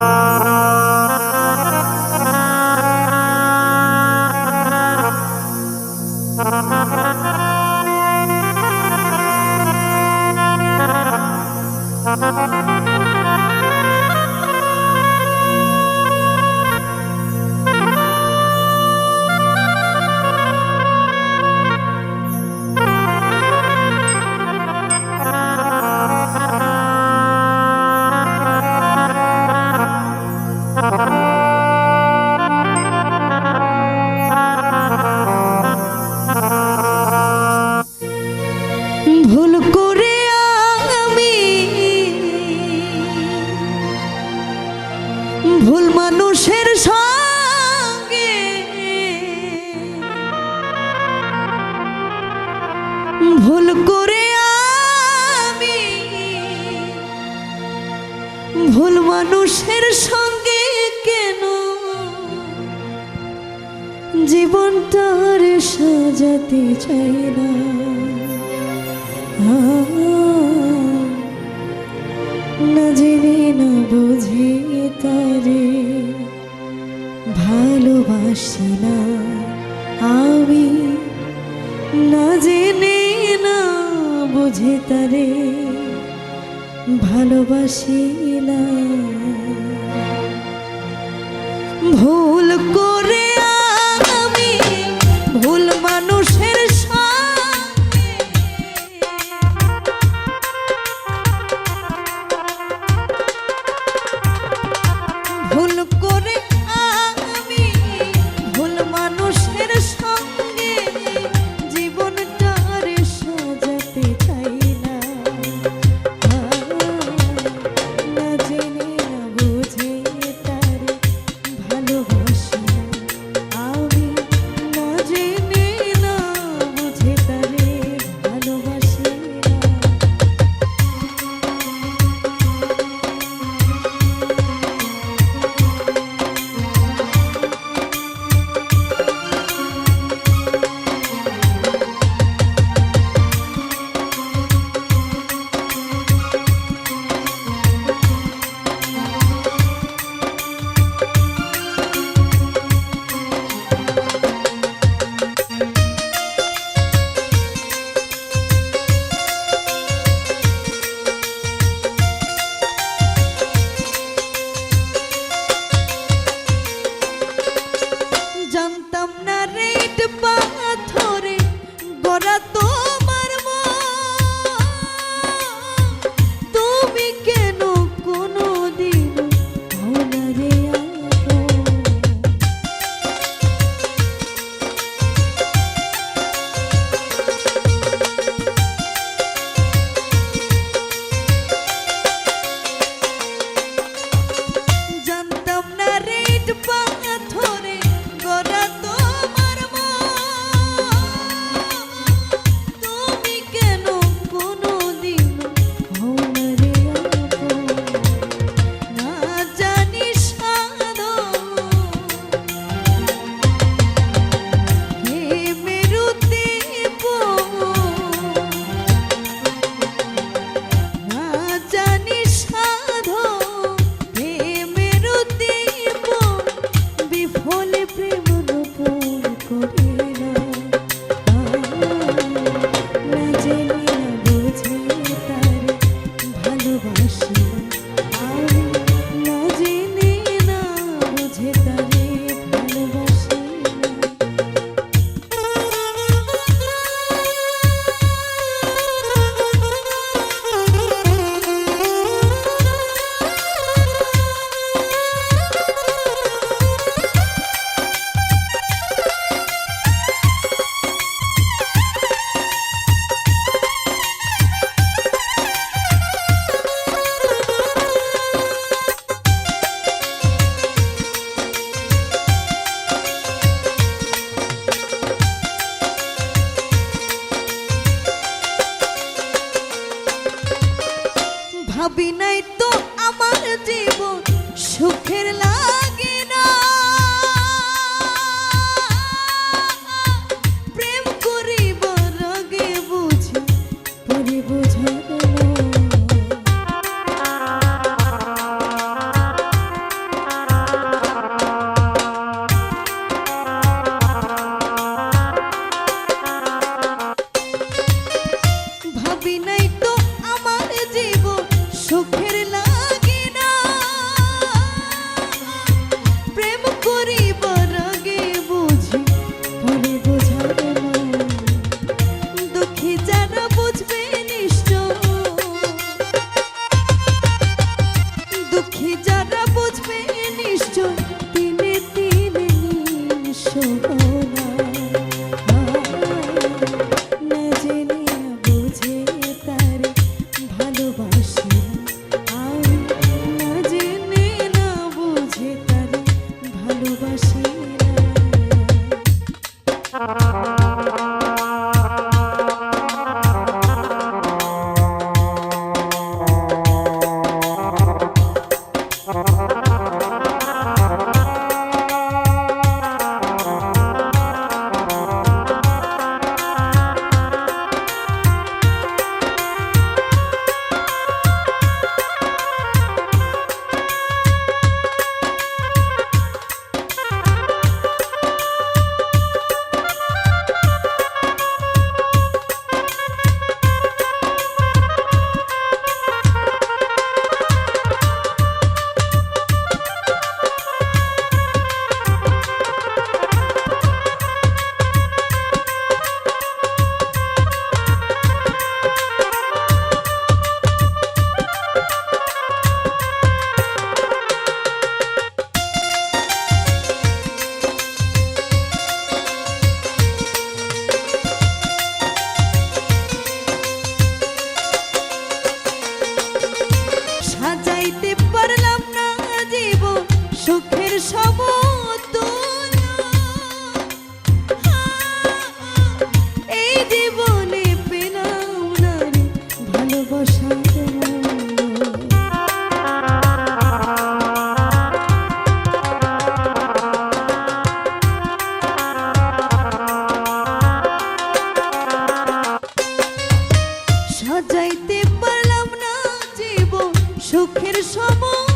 ভুল ভুল করে আমি ভুল মানুষের সঙ্গে কেন জীবনটার সাজাতে চাই না? না জেনে না বুঝে তারে ভালোবাসি বুঝে তারে ভালোবাসি না ভুল করে পারলাম না জীব সুখের সমতুল্য